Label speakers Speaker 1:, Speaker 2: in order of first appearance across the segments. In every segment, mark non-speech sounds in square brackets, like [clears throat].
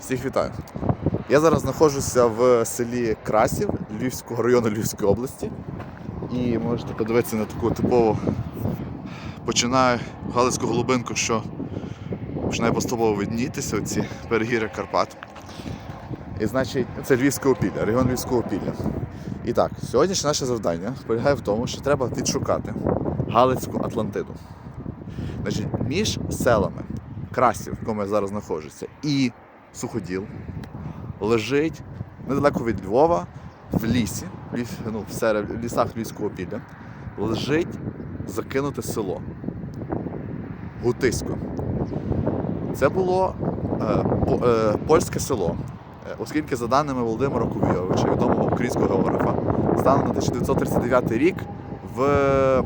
Speaker 1: Всіх вітаю. Я зараз знаходжуся в селі Красів Львівського району Львівської області. І можете подивитися на таку типову. Починаю Галицьку голубинку, що починає поступово виднітися оці перегір'я Карпат. І значить, це Львівське опілля, регіон Львівського опілля. І так, сьогоднішнє наше завдання полягає в тому, що треба відшукати Галицьку Атлантиду. Значить, між селами Красів, в якому я зараз знаходжуся, і Суходіл лежить недалеко від Львова, в лісі, ліс, ну, в, серед, в лісах Львівського пілля, лежить закинуте село Гутисько. Це було е, по- е, польське село, Е, оскільки, за даними Володимира Кувійовича, відомого українського географа, станом на 1939 рік в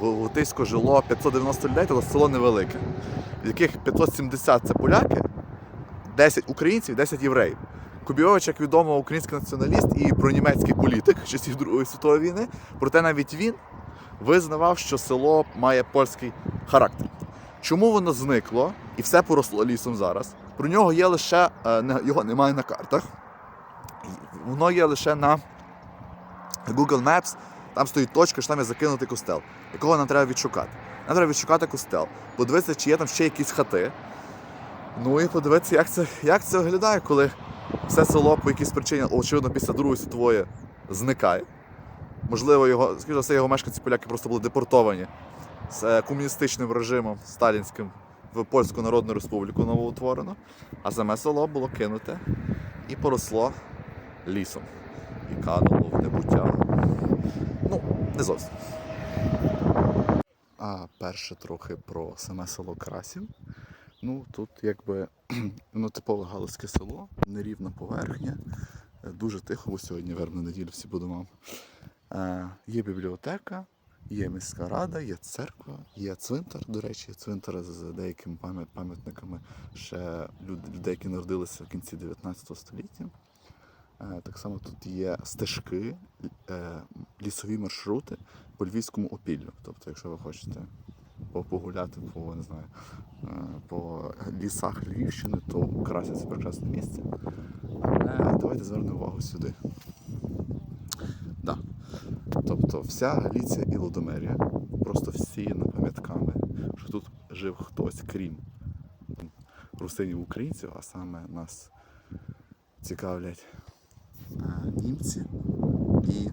Speaker 1: Гутисько жило 590 людей, тобто село невелике, з яких 570 це поляки, 10 українців, 10 євреїв. Кубійович, як відомо, український націоналіст і пронімецький політик часів Другої світової війни, проте навіть він визнавав, що село має польський характер. Чому воно зникло і все поросло лісом зараз? Про нього є лише е, його немає на картах. Воно є лише на Google Maps. Там стоїть точка, що там є закинутий костел, якого нам треба відшукати. Нам треба відшукати костел, подивитися, чи є там ще якісь хати. Ну і подивитися, як це, як це виглядає, коли все село по якійсь причині, очевидно, після Другої світової зникає. Можливо, його, скажімо, все, його мешканці поляки просто були депортовані з е, комуністичним режимом сталінським в Польську Народну Республіку новоутворено, а саме село було кинуте і поросло лісом. І кануло в небуття. Ну, не зовсім. А перше трохи про саме село Красів. Ну, тут якби [clears throat] ну, типове галицьке село, нерівна поверхня, е, дуже тихо, бо сьогодні вербна неділю всі по домам. Е, є бібліотека, є міська рада, є церква, є цвинтар, до речі, є цвинтар з деякими пам'ят- пам'ятниками ще люд- людей, які народилися в кінці 19 століття. Е, Так само тут є стежки, е, лісові маршрути по львівському опіллю. Тобто, якщо ви хочете погуляти по, не знаю, е, по лісах Львівщини, то Крася це прекрасне місце. Давайте звернемо увагу сюди. Да. Тобто вся Галіція і Лодомерія просто всіяна пам'ятками, що тут жив хтось, крім русинів українців, а саме нас цікавлять е, німці і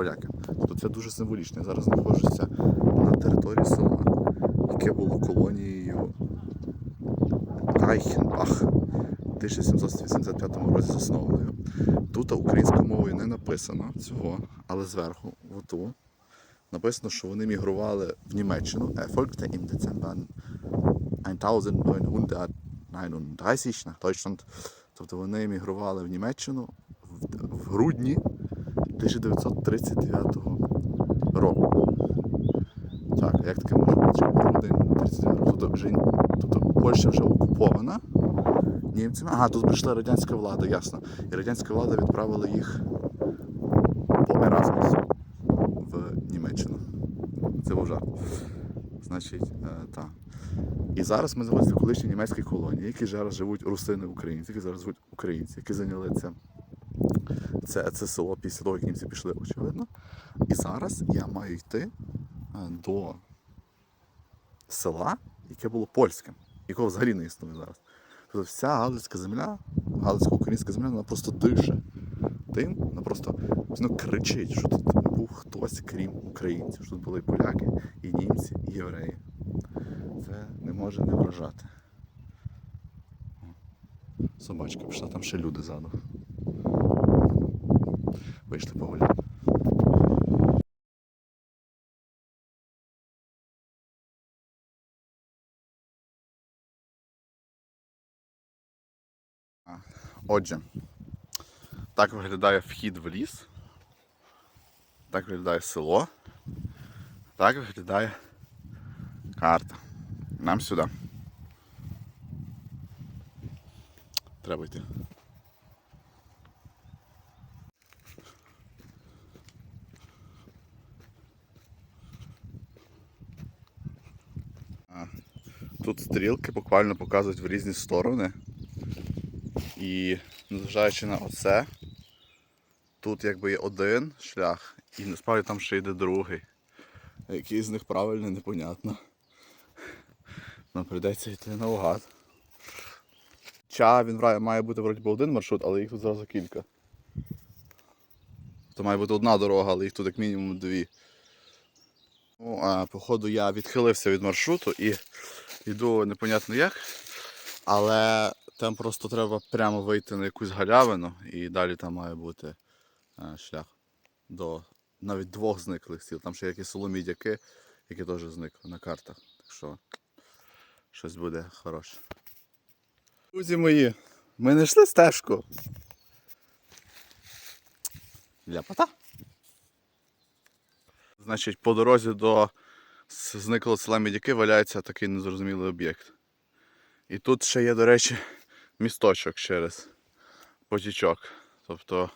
Speaker 1: поляки. Тобто це дуже символічно. Я зараз знаходжуся на території села, яке було колонією Райхенбах в 1785 році заснованою. Тут українською мовою не написано цього, але зверху, оту, написано, що вони мігрували в Німеччину. Er folgte im Dezember 1939 nach Deutschland. Тобто вони емігрували в Німеччину в грудні 1939 року. Так, як таке може бути? що Грудень 39 року. Тобто, тобто Польща вже окупована німцями. Ага, тут прийшла радянська влада, ясно. І радянська влада відправила їх по Еразмусу в Німеччину. Це був жарт. Значить, е, так. І зараз ми знаходимося в колишній німецькій колонії, які зараз живуть русини українці, які зараз живуть українці, які зайняли це, це, село після того, як німці пішли, очевидно. І зараз я маю йти е, до села, яке було польським, якого взагалі не існує зараз. Тобто вся галицька земля, галицько-українська земля, вона просто дише тим, вона просто воно кричить, що тут був хтось, крім українців, що тут були і поляки, і німці, і євреї. Це не може не вражати. Собачка пішла, там ще люди ззаду. Вийшли погуляти. Отже, так виглядає вхід в ліс. Так виглядає село. Так виглядає карта. Нам сюди. Треба йти. Тут стрілки буквально показують в різні сторони. І незважаючи на оце, тут якби є один шлях, і насправді там ще йде другий. Який з них правильний, непонятно. Нам прийдеться йти наугад. Ча він має бути вроді би один маршрут, але їх тут зразу кілька. То має бути одна дорога, але їх тут як мінімум дві. Ну, а, походу я відхилився від маршруту і йду непонятно як. Але там просто треба прямо вийти на якусь галявину і далі там має бути е, шлях до навіть двох зниклих сіл. Там ще якісь соломідяки, які теж зникли на картах. Так що щось буде хороше. Друзі мої, ми знайшли стежку. Ляпота. Значить, по дорозі до зниклого села Мідяки валяється такий незрозумілий об'єкт. І тут ще є, до речі, місточок через потічок. Тобто,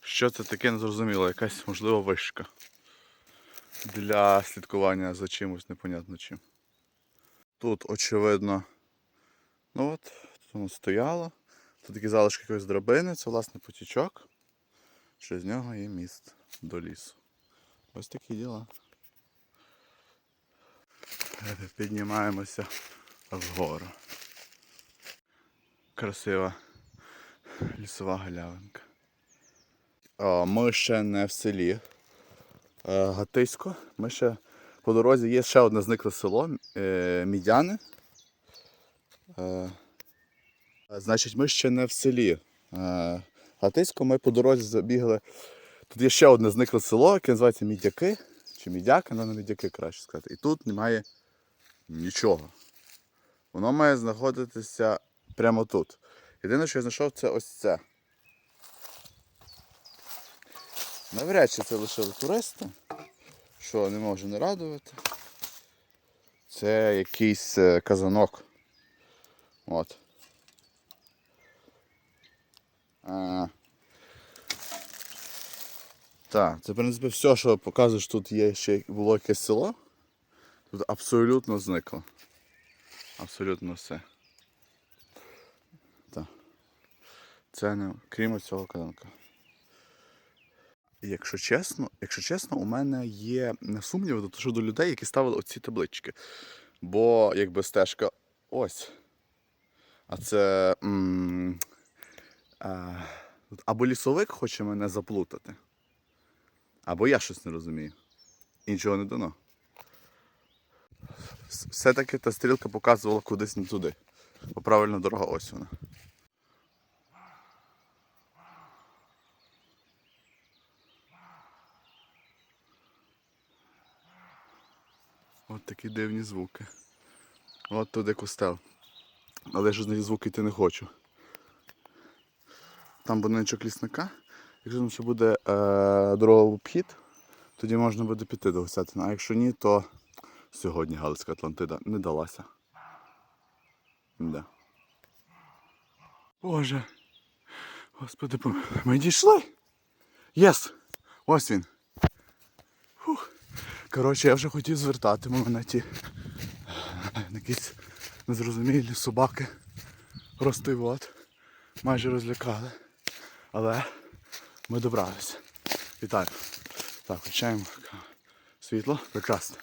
Speaker 1: що це таке незрозуміло, якась можливо вишка для слідкування за чимось непонятно чим. Тут, очевидно, ну от, тут воно стояло. Тут такі залишки якоїсь драбини, це власне потічок. Через нього є міст до лісу. Ось такі діла. Піднімаємося вгору. Красива лісова галявинка. Ми ще не в селі е, Гатисько. Ми ще по дорозі є ще одне зникле село е, Мідяни. Е, значить, ми ще не в селі Гатисько. Ми по дорозі забігли. Тут є ще одне зникле село, яке називається Мідяки. Чи Мідяки, але не Мідяки краще сказати. І тут немає нічого. Воно має знаходитися прямо тут. Єдине, що я знайшов, це ось це. Навряд чи це лишили туристи, що не можу не радувати. Це якийсь е, казанок. От. А. Так, це в принципі все, що показує, що тут є ще було якесь село. Тут абсолютно зникло. Абсолютно все. Так. Це не крім цього казанка. Якщо чесно, якщо чесно, у мене є сумніви до- людей, які ставили оці таблички. Бо якби стежка ось. А це. м, а, або лісовик хоче мене заплутати. Або я щось не розумію. Іншого не дано. Все-таки та стрілка показувала кудись не туди. Бо правильна дорога ось вона. От такі дивні звуки. От туди костел. Але ж з них звуки йти не хочу. Там будиночок лісника. Якщо там ще буде е, дорога в обхід, тоді можна буде піти до Гусятина. А якщо ні, то сьогодні Галицька Атлантида не далася. Да. Боже. Господи, пом- ми дійшли. Єс! Ось він. Фух. Коротше, я вже хотів звертати мене ті якісь незрозумілі собаки. Рости от. Майже розлякали. Але ми добралися. Вітаю. Так, включаємо світло. Прекрасно.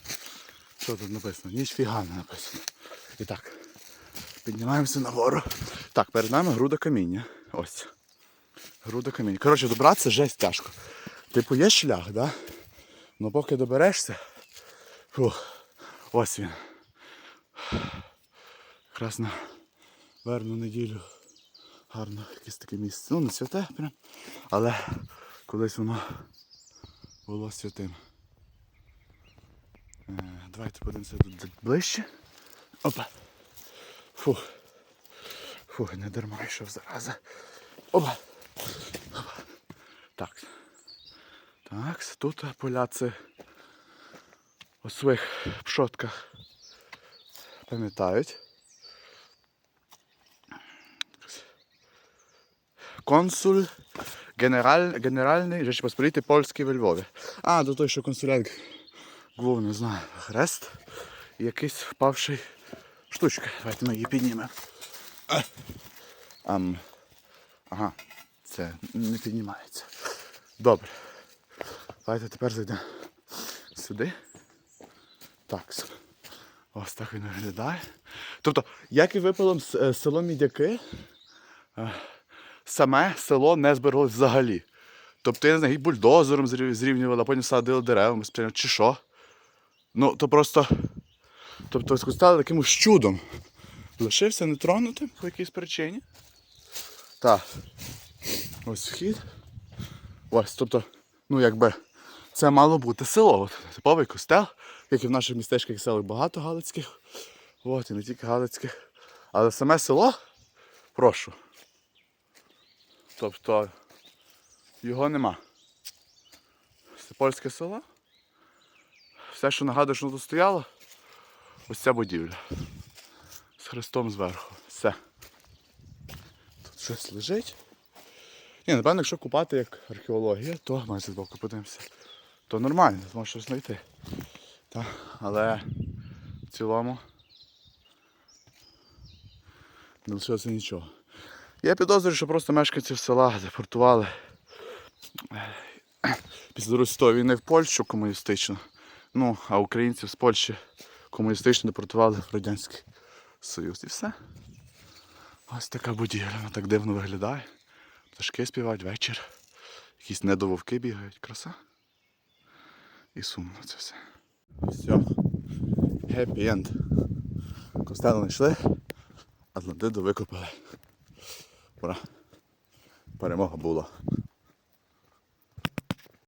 Speaker 1: Що тут написано? Ніч фіга не написано. І так. Піднімаємося нагору. Так, перед нами груда каміння. Ось. Груда каміння. Коротше, добратися жесть тяжко. Типу, є шлях, да? Ну поки доберешся. Фух, ось він. Якраз на верну неділю. Гарно якесь таке місце. Ну, не святе прям. Але колись воно було святим. Е, давайте подивимося тут ближче. Опа. Фух. Фух, не дарма йшов зараза. Опа. Опа. Так. Так, тут поляці у своїх пшотках пам'ятають. Консуль генераль, генеральний Речі Польський в Львові. А, до той, що консулят Львов, не знаю, хрест. І якийсь впавший штучка. Давайте ми її піднімемо. Ам, Ага, це не піднімається. Добре. Давайте тепер зайдемо сюди. Так. Ось так він виглядає. Тобто, як і випалом е, село Мідяки, саме село не збереглось взагалі. Тобто, я не знаю, і бульдозером зрів- зрівнювали, а потім садили дерева безпечно, чи що. Ну, то просто. Тобто стали таким чудом. Лишився нетронутим по якійсь причині. Так. Ось вхід. Ось, тобто, ну якби це мало бути село. От, типовий костел, як і в наших містечках селах багато галицьких. От, і не тільки галицьких. Але саме село, прошу. Тобто його нема. Це польське село. Все, що нагадує, що тут стояло, ось ця будівля. З хрестом зверху. Все. Тут щось лежить. Ні, напевно, якщо купати як археологія, то ми з боку подивимося. То нормально, можна щось знайти. Та, але в цілому не лишилося нічого. Я підозрюю, що просто мешканців села депортували після Другої війни в Польщу комуністичну. Ну, а українців з Польщі комуністично депортували в Радянський Союз. І все. Ось така будівля, вона так дивно виглядає. Пташки співають вечір. Якісь недововки бігають. Краса. І сумно це все. Все. Happy end. Костело знайшли. Атлантиду викопали. Пора. Перемога була.